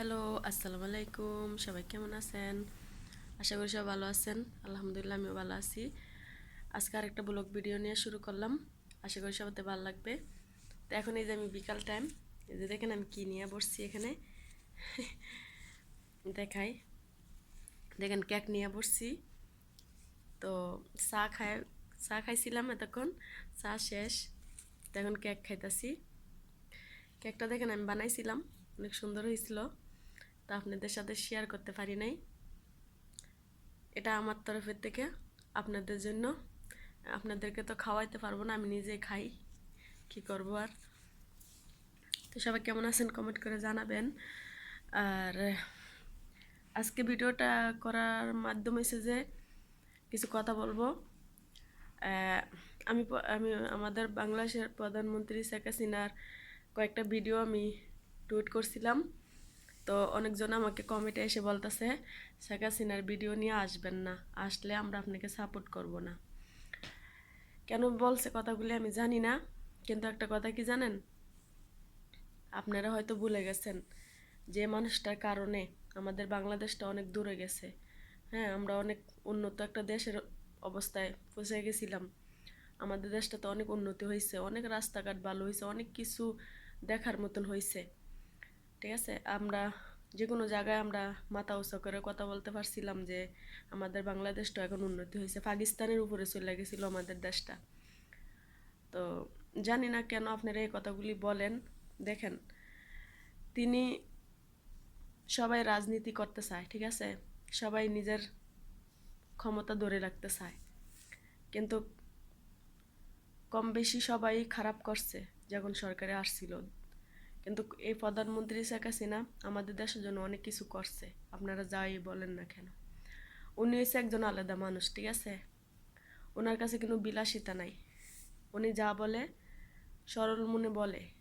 Hello, আসসালামু আলাইকুম। সবাই কেমন আছেন? আশা করি সবাই ভালো আছেন। আলহামদুলিল্লাহ, আমিও ভালো আছি। আজকে আরেকটা ব্লগ ভিডিও নিয়ে শুরু করলাম। আশা করি সবাই ভালো লাগবে। তো এখন এই যে আমি বিকাল টাইম এই যে দেখেন আমি কী নিয়ে বসছি এখানে। দেখাই। দেখেন কেক নিয়ে বসছি। তো চা খাই চা খাইছিলাম এতক্ষণ। চা শেষ। তো এখন কেক খাইতাছি। কেকটা দেখেন আমি বানাইছিলাম। অনেক সুন্দর হয়েছিল। তা আপনাদের সাথে শেয়ার করতে পারি নাই। এটা আমার তরফের থেকে। আপনাদের জন্য। আপনাদেরকে তো খাওয়াইতে পারব না, আমি নিজেই খাই। কি করব আর? তো সবাই কেমন আছেন কমেন্ট করে জানাবেন। আর আজকে ভিডিওটা করার মাধ্যম হয়েছে যে কিছু কথা বলব। আমি আমি আমাদের বাংলাদেশের প্রধানমন্ত্রী শেখ হাসিনার কয়েকটা ভিডিও আমি টুইট করছিলাম। তো অনেকজন আমাকে কমেন্টে এসে বলতেছে, শেখ হাসিনার ভিডিও নিয়ে আসবেন না, আসলে আমরা আপনাকে সাপোর্ট করব না। কেন বলছে কথাগুলি আমি জানি না, কিন্তু একটা কথা কি জানেন? আপনারা হয়তো ভুলে গেছেন যে মানুষটার কারণে আমাদের বাংলাদেশটা অনেক দূরে গেছে। হ্যাঁ আমরা অনেক উন্নত একটা দেশের অবস্থায় পৌঁছে গেছিলাম। আমাদের দেশটা তো অনেক উন্নতি হয়েছে, অনেক রাস্তাঘাট ভালো হয়েছে, অনেক কিছু দেখার মতন হয়েছে। ঠিক আছে? আমরা যে কোনো জায়গায় আমরা মাথা উঁচু করে কথা বলতে পারছিলাম যে আমাদের বাংলাদেশটা এখন উন্নতি হয়েছে। পাকিস্তানের উপরে চলে গেছিল আমাদের দেশটা। তো জানি না কেন আপনারা এই কথাগুলি বলেন। দেখেন, তিনি সবাই রাজনীতি করতে চায়, ঠিক আছে? সবাই নিজের ক্ষমতা ধরে রাখতে চায়। কিন্তু কম বেশি সবাই খারাপ করছে যখন সরকারে আসছিল। কিন্তু এই প্রধানমন্ত্রী শেখ হাসিনা আমাদের দেশের জন্য অনেক কিছু করছে। আপনারা যাই বলেন না কেন। উনি হচ্ছে একজন আলাদা মানুষ, ঠিক আছে? ওনার কাছে কোনো বিলাসিতা নাই। উনি যা বলে সরল মনে বলে।